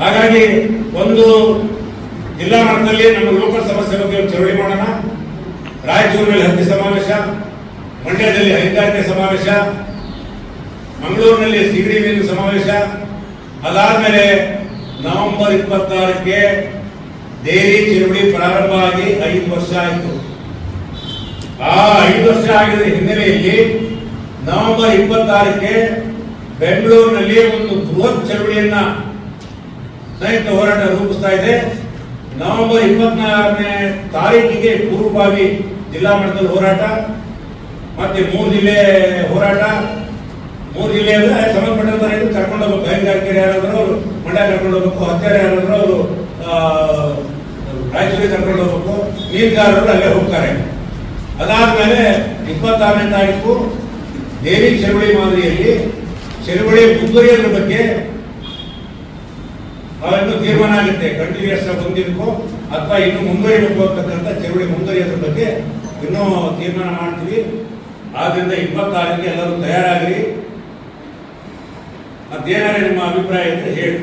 ಹಾಗಾಗಿ ಒಂದು ಜಿಲ್ಲಾ ಮಟ್ಟದಲ್ಲಿ ನಮ್ಮ ಲೋಕಲ್ ಸಮಸ್ಯೆ ಬಗ್ಗೆ ಚಳವಳಿ ಮಾಡೋಣ. ರಾಯಚೂರಿನಲ್ಲಿ ಹತ್ತಿ ಸಮಾವೇಶ, ಮಂಡ್ಯದಲ್ಲಿ ಹೈನುಗಾರಿಕೆ ಸಮಾವೇಶ, ಮಂಗಳೂರಿನಲ್ಲಿ ಸಿಗಡಿ ಮೀನು ಸಮಾವೇಶ. ಅದಾದ್ಮೇಲೆ ನವೆಂಬರ್ ಇಪ್ಪತ್ತಾರಕ್ಕೆ ದೇರಿ ಚಳುವಳಿ ಪ್ರಾರಂಭ ಆಗಿ ಐದು ವರ್ಷ ಆಯಿತು. ಆ ಐದು ವರ್ಷ ಆಗಿದ ಹಿನ್ನೆಲೆಯಲ್ಲಿ ನವೆಂಬರ್ ಇಪ್ಪತ್ತಾರಕ್ಕೆ ಬೆಂಗಳೂರಿನಲ್ಲಿ ಒಂದು ಬೃಹತ್ ಚಳವಳಿಯನ್ನ ಸಂಯುಕ್ತ ಹೋರಾಟ ರೂಪಿಸ್ತಾ ಇದೆ. ನವೆಂಬರ್ ಇಪ್ಪತ್ನಾಲ್ಕನೇ ತಾರೀಕಿಗೆ ಪೂರ್ವಭಾವಿ ಜಿಲ್ಲಾ ಮಟ್ಟದಲ್ಲಿ ಹೋರಾಟ, ಮತ್ತೆ ಮೂರು ಜಿಲ್ಲೆ ಹೋರಾಟ. ಮೂರು ಜಿಲ್ಲೆ ಅಂದ್ರೆ ಸಂಬಂಧಪಟ್ಟಂತ ಕರ್ಕೊಂಡು ಹೋಗ್ಬೇಕು. ಹೈನುಗಾರಿಕೆ ಯಾರಾದ್ರೂ ಅವರು, ಮಂಡ್ಯ ಕರ್ಕೊಂಡು ಹೋಗ್ಬೇಕು. ಹತ್ತಿರ ಯಾರಾದ್ರೂ ಅವರು ರಾಯಚೂರಿಗೆ ಕರ್ಕೊಂಡು ಹೋಗ್ಬೇಕು. ನೀರ್ಗಾರರು ಅಲ್ಲೇ ಹೋಗ್ತಾರೆ. ಅದಾದ್ಮೇಲೆ ಇಪ್ಪತ್ತಾರನೇ ತಾರೀಕು ದೇವಿ ಚಳುವಳಿ ಮಾದರಿಯಲ್ಲಿ, ಚಳುವಳಿ ಮುಂದುವರಿಯೋದ್ರ ಬಗ್ಗೆ ಅವನ್ನು ತೀರ್ಮಾನ ಆಗುತ್ತೆ. ಕಂಟಿನ್ಯೂಸ್ ಬಂದಿರಬೇಕು ಅಥವಾ ಇನ್ನು ಮುಂದುವರಿಬೇಕು ಅಂತಕ್ಕಂಥ ಚಳುವಳಿ ಮುಂದುವರಿಯೋದ್ರ ಬಗ್ಗೆ ಇನ್ನೂ ತೀರ್ಮಾನ ಮಾಡ್ತೀವಿ. ಆದ್ರಿಂದ ಇಪ್ಪತ್ತಾರಕ್ಕೆ ಎಲ್ಲರೂ ತಯಾರಾಗಿರಿ. ಅದೇನಾದ್ರೆ ನಿಮ್ಮ ಅಭಿಪ್ರಾಯ ಇದ್ರೆ ಹೇಳಿ